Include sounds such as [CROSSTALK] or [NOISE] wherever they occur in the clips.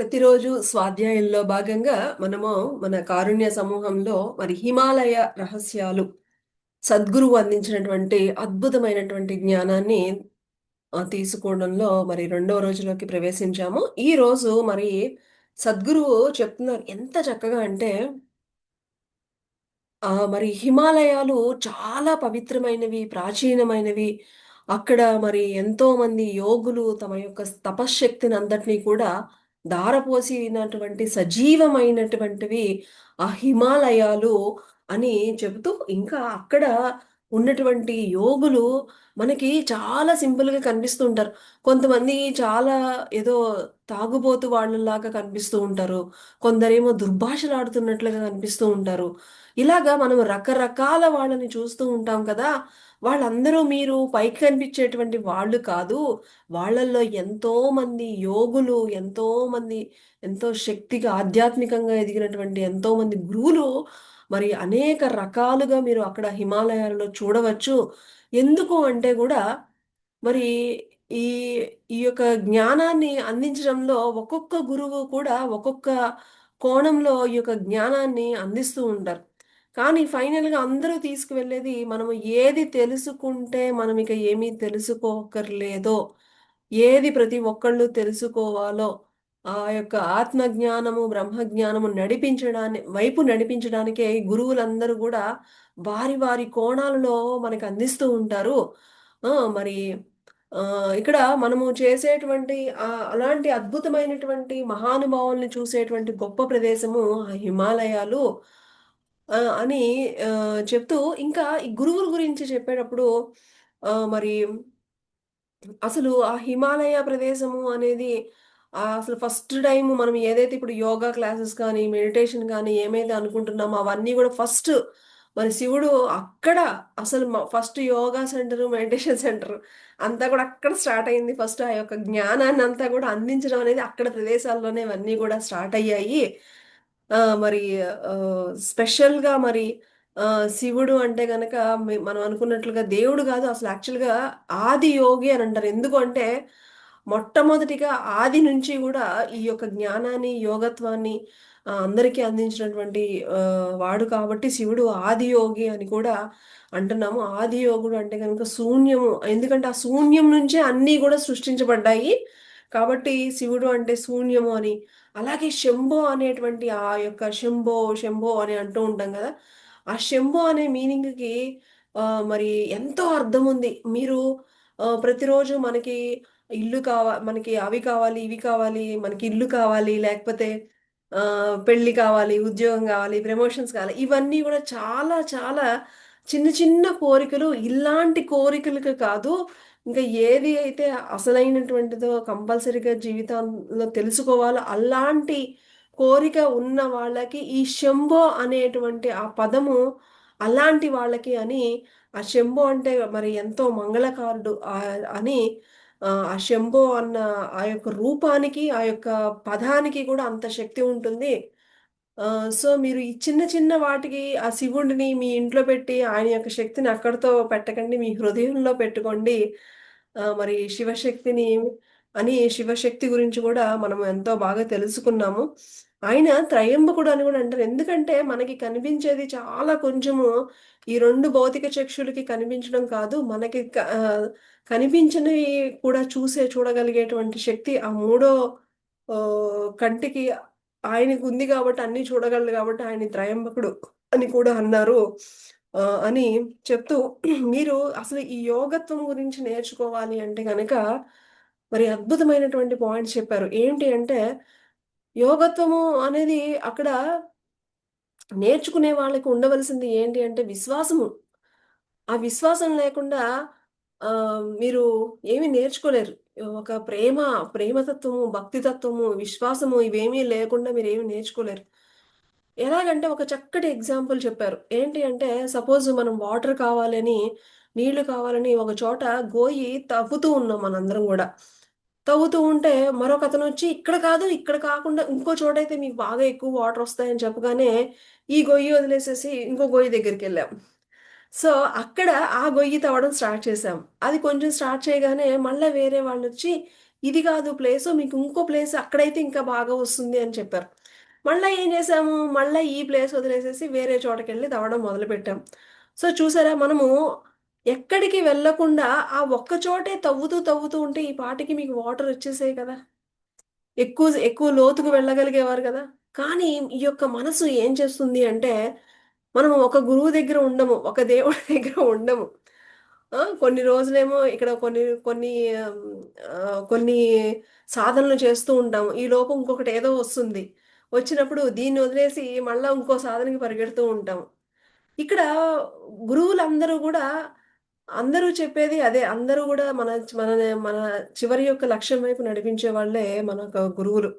ప్రతిరోజు స్వాధ్యాయంలో భాగంగా మనము మన కారుణ్య సమూహంలో మరి హిమాలయ రహస్యాలు సద్గురువు అందించినటువంటి అద్భుతమైనటువంటి జ్ఞానాన్ని తీసుకోవడంలో మరి రెండవ రోజులోకి ప్రవేశించాము. ఈ రోజు మరి సద్గురువు చెప్తున్నారు ఎంత చక్కగా అంటే ఆ మరి హిమాలయాలు చాలా పవిత్రమైనవి ప్రాచీనమైనవి. అక్కడ మరి ఎంతో మంది యోగులు తమ యొక్క తపశ్శక్తిని అంతటినీ కూడా దారపోసినటువంటి సజీవమైనటువంటివి ఆ హిమాలయాలు అని చెబుతూ ఇంకా అక్కడ ఉన్నటువంటి యోగులు మనకి చాలా సింపుల్గా కనిపిస్తూ ఉంటారు. కొంతమంది చాలా ఏదో తాగుబోతు వాళ్ళలాగా కనిపిస్తూ ఉంటారు. కొందరేమో దుర్భాషలాడుతున్నట్లుగా కనిపిస్తూ ఉంటారు. ఇలాగా మనం రకరకాల వాళ్ళని చూస్తూ ఉంటాం కదా! వాళ్ళందరూ మీరు పైకి కనిపించేటువంటి వాళ్ళు కాదు. వాళ్ళల్లో ఎంతో మంది యోగులు ఎంతో మంది ఎంతో శక్తిగా ఆధ్యాత్మికంగా ఎదిగినటువంటి ఎంతో మంది గురువులు మరి అనేక రకాలుగా మీరు అక్కడ హిమాలయాలలో చూడవచ్చు. ఎందుకు అంటే కూడా మరి ఈ ఈ యొక్క జ్ఞానాన్ని అందించడంలో ఒక్కొక్క గురువు కూడా ఒక్కొక్క కోణంలో ఈ యొక్క జ్ఞానాన్ని అందిస్తూ ఉంటారు. కానీ ఫైనల్గా అందరూ తీసుకువెళ్ళేది మనము ఏది తెలుసుకుంటే మనం ఇక ఏమీ తెలుసుకోకర్లేదో ఏది ప్రతి ఒక్కళ్ళు తెలుసుకోవాలో ఆ యొక్క ఆత్మజ్ఞానము బ్రహ్మజ్ఞానము నడిపించడాని వైపు నడిపించడానికే గురువులందరూ కూడా వారి వారి కోణాలలో మనకు అందిస్తూ ఉంటారు. మరి ఇక్కడ మనము చేసేటువంటి అలాంటి అద్భుతమైనటువంటి మహానుభావుల్ని చూసేటువంటి గొప్ప ప్రదేశము ఆ హిమాలయాలు. ఆ, అని ఆ, చెప్తూ ఇంకా ఈ గురువుల గురించి చెప్పేటప్పుడు ఆ, మరి అసలు ఆ హిమాలయ ప్రదేశము అనేది ఆ అసలు ఫస్ట్ టైం మనం ఏదైతే ఇప్పుడు యోగా క్లాసెస్ కానీ మెడిటేషన్ కానీ ఏమైతే అనుకుంటున్నామో అవన్నీ కూడా ఫస్ట్ మరి శివుడు అక్కడ అసలు first yoga centre meditation centre అంతా కూడా అక్కడ స్టార్ట్ అయింది. ఫస్ట్ ఆ యొక్క జ్ఞానాన్ని అంతా కూడా అందించడం అనేది అక్కడ ప్రదేశాల్లోనే ఇవన్నీ కూడా స్టార్ట్ అయ్యాయి. మరి స్పెషల్గా మరి శివుడు అంటే గనక మనం అనుకున్నట్లుగా దేవుడు కాదు. అసలు యాక్చువల్గా ఆది యోగి అని అంటారు. ఎందుకు అంటే మొట్టమొదటిగా ఆది నుంచి కూడా ఈ యొక్క జ్ఞానాన్ని యోగత్వాన్ని అందరికీ అందించినటువంటి వాడు కాబట్టి శివుడు ఆదియోగి అని కూడా అంటున్నాము. ఆదియోగుడు అంటే కనుక శూన్యము. ఎందుకంటే ఆ శూన్యం నుంచే అన్నీ కూడా సృష్టించబడ్డాయి. కాబట్టి శివుడు అంటే శూన్యము అని. అలాగే శంభో అనేటువంటి ఆ యొక్క శంభో శంభో అని అంటూ ఉంటాం కదా. ఆ శంభో అనే మీనింగ్కి మరి ఎంతో అర్థం ఉంది. మీరు ప్రతిరోజు మనకి ఇల్లు కావా మనకి అవి కావాలి ఇవి కావాలి మనకి ఇల్లు కావాలి లేకపోతే పెళ్ళి కావాలి ఉద్యోగం కావాలి ప్రమోషన్స్ కావాలి ఇవన్నీ కూడా చాలా చాలా చిన్న చిన్న కోరికలు ఇలాంటి కోరికలకు కాదు ఇంకా ఏది అయితే అసలైనటువంటిదో కంపల్సరీగా జీవితంలో తెలుసుకోవాలో. అలాంటి కోరిక ఉన్న వాళ్ళకి ఈ శంభో అనేటువంటి ఆ పదము అలాంటి వాళ్ళకి అని ఆ శంభో అంటే మరి ఎంతో మంగళకారుడు అని ఆ శంభో అన్న ఆ యొక్క రూపానికి ఆ యొక్క పదానికి కూడా అంత శక్తి ఉంటుంది. సో మీరు ఈ చిన్న చిన్న వాటికి ఆ శివుడిని మీ ఇంట్లో పెట్టి ఆయన యొక్క శక్తిని అక్కడితో పెట్టకండి మీ హృదయంలో పెట్టుకోండి. ఆ, మరి శివశక్తిని అని శివశక్తి గురించి కూడా మనం ఎంతో బాగా తెలుసుకున్నాము. ఆయన త్రయంబకుడు అని కూడా అంటారు. ఎందుకంటే మనకి కనిపించేది చాలా కొంచెము ఈ రెండు భౌతిక చక్షులకి కనిపించడం కాదు మనకి క- ఆ, కనిపించినవి కూడా చూసే చూడగలిగేటువంటి శక్తి ఆ మూడో ఆ, కంటికి ఆయనకు ఉంది కాబట్టి అన్ని చూడగలడు కాబట్టి ఆయన త్రయంబకుడు అని కూడా అన్నారు. అని చెప్తూ మీరు అసలు ఈ యోగత్వం గురించి నేర్చుకోవాలి అంటే కనుక మరి అద్భుతమైనటువంటి పాయింట్స్ చెప్పారు. ఏంటి అంటే యోగత్వము అనేది అక్కడ నేర్చుకునే వాళ్ళకి ఉండవలసింది ఏంటి అంటే విశ్వాసము. ఆ విశ్వాసం లేకుండా ఆ, మీరు ఏమీ నేర్చుకోలేరు. ఒక ప్రేమ ప్రేమతత్వము భక్తితత్వము విశ్వాసము ఇవేమీ లేకుండా మీరు ఏమి నేర్చుకోలేరు. ఎలాగంటే ఒక చక్కటి ఎగ్జాంపుల్ చెప్పారు. ఏంటి అంటే సపోజ్ మనం వాటర్ కావాలని నీళ్ళు కావాలని ఒక చోట గోయి తవ్వుతూ ఉన్నాం మనందరం కూడా. తవ్వుతూ ఉంటే మరొక అతను వచ్చి ఇక్కడ కాదు ఇక్కడ కాకుండా ఇంకో చోట అయితే మీకు బాగా ఎక్కువ వాటర్ వస్తాయని చెప్పగానే ఈ గొయ్యి వదిలేసేసి ఇంకో గొయ్యి దగ్గరికి వెళ్ళాం. సో అక్కడ ఆ గొయ్యి తవ్వడం స్టార్ట్ చేసాం అది కొంచెం స్టార్ట్ చేయగానే మళ్ళీ వేరే వాళ్ళు వచ్చి ఇది కాదు ప్లేస్ మీకు ఇంకో ప్లేస్ అక్కడైతే ఇంకా బాగా వస్తుంది అని చెప్పారు. మళ్ళీ ఏం చేసాము మళ్ళీ ఈ ప్లేస్ వదిలేసేసి వేరే చోటకెళ్ళి తవ్వడం మొదలుపెట్టాం. సో చూసారా మనము ఎక్కడికి వెళ్ళకుండా ఆ ఒక్క చోటే తవ్వుతూ తవ్వుతూ ఉంటే ఈ పాటికి మీకు వాటర్ వచ్చేసాయి కదా. ఎక్కువ ఎక్కువ లోతుకు వెళ్ళగలిగేవారు కదా. కానీ ఈ యొక్క మనసు ఏం చేస్తుంది అంటే మనం ఒక గురువు దగ్గర ఉండము ఒక దేవుడి [LAUGHS] దగ్గర ఉండము. కొన్ని రోజులేమో ఇక్కడ కొన్ని కొన్ని కొన్ని సాధనలు చేస్తూ ఉంటాము. ఈ లోపు ఇంకొకటి ఏదో వస్తుంది. వచ్చినప్పుడు దీన్ని వదిలేసి మళ్ళీ ఇంకో సాధనకి పరిగెడుతూ ఉంటాము. ఇక్కడ గురువులందరూ కూడా అందరూ చెప్పేది అదే. అందరూ కూడా మన మన మన చివరి యొక్క లక్ష్యం వైపు నడిపించే వాళ్ళే మన యొక్క గురువులు.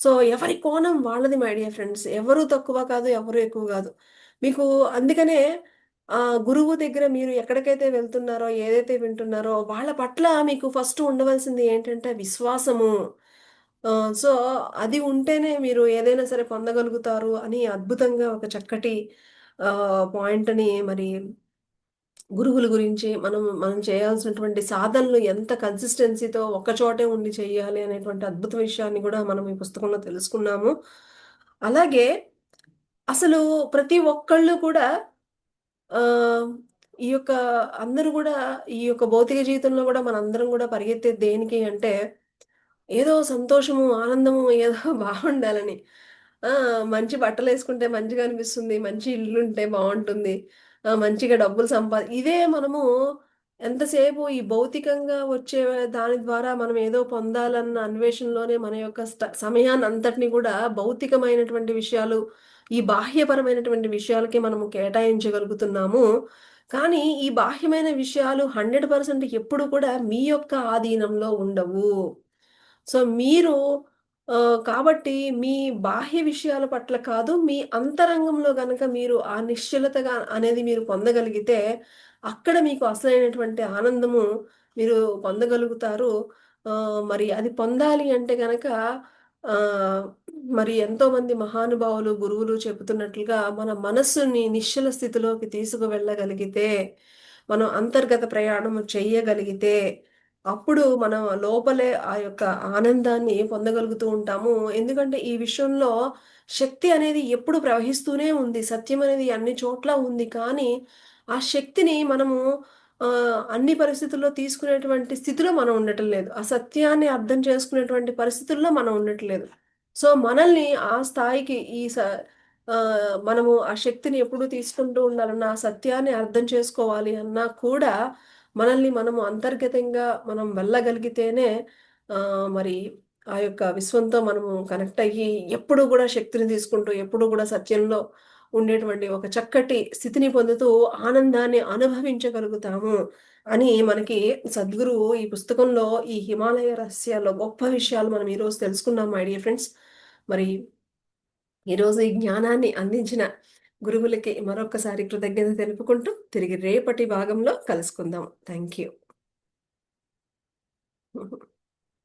సో ఎవరి కోణం వాళ్ళది మై డియర్ ఫ్రెండ్స్ ఎవరు తక్కువ కాదు ఎవరు ఎక్కువ కాదు. మీకు అందుకనే ఆ గురువు దగ్గర మీరు ఎక్కడికైతే వెళ్తున్నారో ఏదైతే వింటున్నారో వాళ్ళ పట్ల మీకు ఫస్ట్ ఉండవలసింది ఏంటంటే విశ్వాసము. సో అది ఉంటేనే మీరు ఏదైనా సరే పొందగలుగుతారు అని అద్భుతంగా ఒక చక్కటి పాయింట్ని మరి గురువుల గురించి మనం మనం చేయాల్సినటువంటి సాధనలు ఎంత కన్సిస్టెన్సీతో ఒక చోటే ఉండి చేయాలి అనేటువంటి అద్భుత విషయాన్ని కూడా మనం ఈ పుస్తకంలో తెలుసుకున్నాము. అలాగే అసలు ప్రతి ఒక్కళ్ళు కూడా ఈ యొక్క అందరూ కూడా ఈ యొక్క భౌతిక జీవితంలో కూడా మనందరం కూడా పరిగెత్తే దేనికి అంటే ఏదో సంతోషము ఆనందము ఏదో [LAUGHS] బాగుండాలని. మంచి బట్టలు వేసుకుంటే మంచిగా అనిపిస్తుంది మంచి ఇల్లు ఉంటే బాగుంటుంది. మంచిగా డబ్బులు సంపాది ఇదే మనము ఎంతసేపు ఈ భౌతికంగా వచ్చే దాని ద్వారా మనం ఏదో పొందాలన్న అన్వేషణలోనే మన యొక్క సమయాన్ని అంతటిని కూడా భౌతికమైనటువంటి విషయాలు ఈ బాహ్యపరమైనటువంటి విషయాలకి మనము కేటాయించగలుగుతున్నాము. కానీ ఈ బాహ్యమైన విషయాలు హండ్రెడ్ పర్సెంట్ ఎప్పుడు కూడా మీ యొక్క ఆధీనంలో ఉండవు. సో మీరు కాబట్టి మీ బాహ్య విషయాల పట్ల కాదు మీ అంతరంగంలో గనక మీరు ఆ నిశ్చలతగా అనేది మీరు పొందగలిగితే అక్కడ మీకు అసలైనటువంటి ఆనందము మీరు పొందగలుగుతారు. మరి అది పొందాలి అంటే గనక మరి ఎంతోమంది మహానుభావులు గురువులు చెబుతున్నట్లుగా మన మనస్సుని నిశ్చల స్థితిలోకి తీసుకువెళ్ళగలిగితే మనం అంతర్గత ప్రయాణం చెయ్యగలిగితే అప్పుడు మనం లోపలే ఆ యొక్క ఆనందాన్ని పొందగలుగుతూ ఉంటాము. ఎందుకంటే ఈ విషయంలో శక్తి అనేది ఎప్పుడు ప్రవహిస్తూనే ఉంది. సత్యం అనేది అన్ని చోట్ల ఉంది. కానీ ఆ శక్తిని మనము అన్ని పరిస్థితుల్లో తీసుకునేటువంటి స్థితిలో మనం ఉండటం లేదు. ఆ సత్యాన్ని అర్థం చేసుకునేటువంటి పరిస్థితుల్లో మనం ఉండటం లేదు. సో మనల్ని ఆ స్థాయికి ఈ స మనము ఆ శక్తిని ఎప్పుడు తీసుకుంటూ ఉండాలన్నా ఆ సత్యాన్ని అర్థం చేసుకోవాలి అన్నా కూడా మనల్ని మనము అంతర్గతంగా మనం వెళ్ళగలిగితేనే మరి ఆ యొక్క విశ్వంతో మనము కనెక్ట్ అయ్యి ఎప్పుడు కూడా శక్తిని తీసుకుంటూ ఎప్పుడు కూడా సత్యంలో ఉండేటువంటి ఒక చక్కటి స్థితిని పొందుతూ ఆనందాన్ని అనుభవించగలుగుతాము అని మనకి సద్గురు ఈ పుస్తకంలో ఈ హిమాలయ రహస్యాల్లో గొప్ప విషయాలు మనం ఈరోజు తెలుసుకున్నాం మై డియర్ ఫ్రెండ్స్. మరి ఈరోజు ఈ జ్ఞానాన్ని అందించిన గురువులకి మరొకసారి కృతజ్ఞత తెలుపుకుంటూ తిరిగి రేపటి భాగంలో కలుసుకుందాం. Thank you